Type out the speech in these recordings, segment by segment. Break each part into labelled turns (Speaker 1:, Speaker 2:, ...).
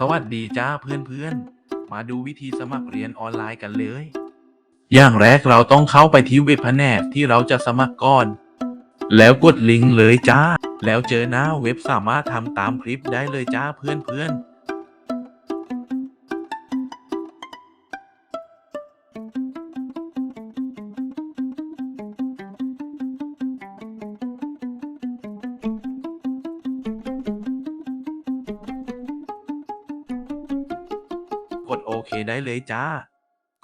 Speaker 1: สวัสดีจ้าเพื่อนๆ มาดูวิธีสมัครเรียนออนไลน์กันเลย อย่างแรกเราต้องเข้าไปที่เว็บแผนกที่เราจะสมัครก่อน แล้วกดลิงก์เลยจ้า แล้วเจอหน้าเว็บสามารถทำตามคลิปได้เลยจ้าเพื่อนๆ เคได้เลยจ้า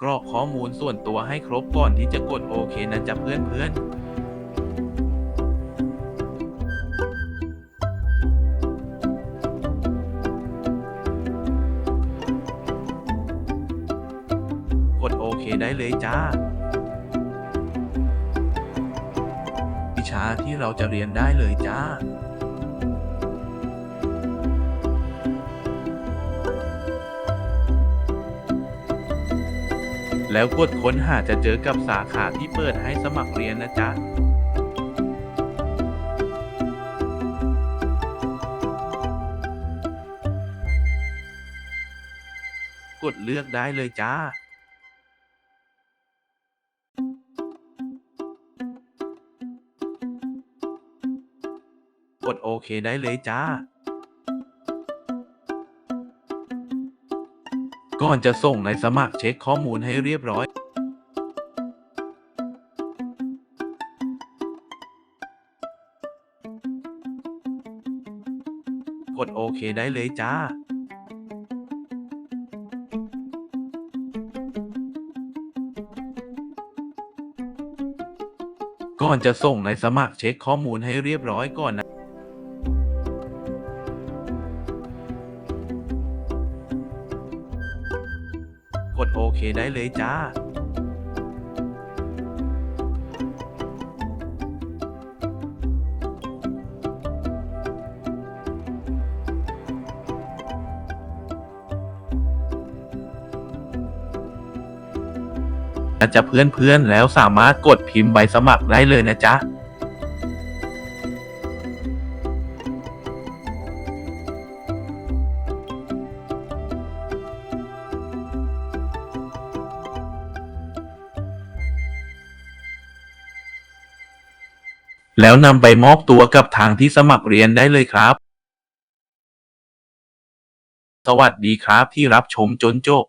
Speaker 1: กรอกข้อมูลส่วนตัวให้ครบก่อนที่จะกดโอเคนะจ๊ะเพื่อนๆกดโอเคได้เลยจ้า วิชาที่เราจะเรียนได้เลยจ้า แล้วกดค้นหาจะเจอกับสาขาที่เปิดให้สมัครเรียนนะจ๊ะกดเลือกได้เลยจ้า กดโอเคได้เลยจ้า ก่อนจะส่งในสมัครเช็คข้อมูลให้เรียบร้อยกดโอเคได้เลยจ้า ก่อนจะส่งในสมัครเช็คข้อมูลให้เรียบร้อยก่อนนะ กดโอเคได้เลยจ้า จะเพื่อนๆแล้วสามารถกดพิมพ์ใบสมัครได้เลยนะจ๊ะ แล้วนำไปมอบตัวกับทางที่สมัครเรียนได้เลยครับ สวัสดีครับที่รับชมจนจบ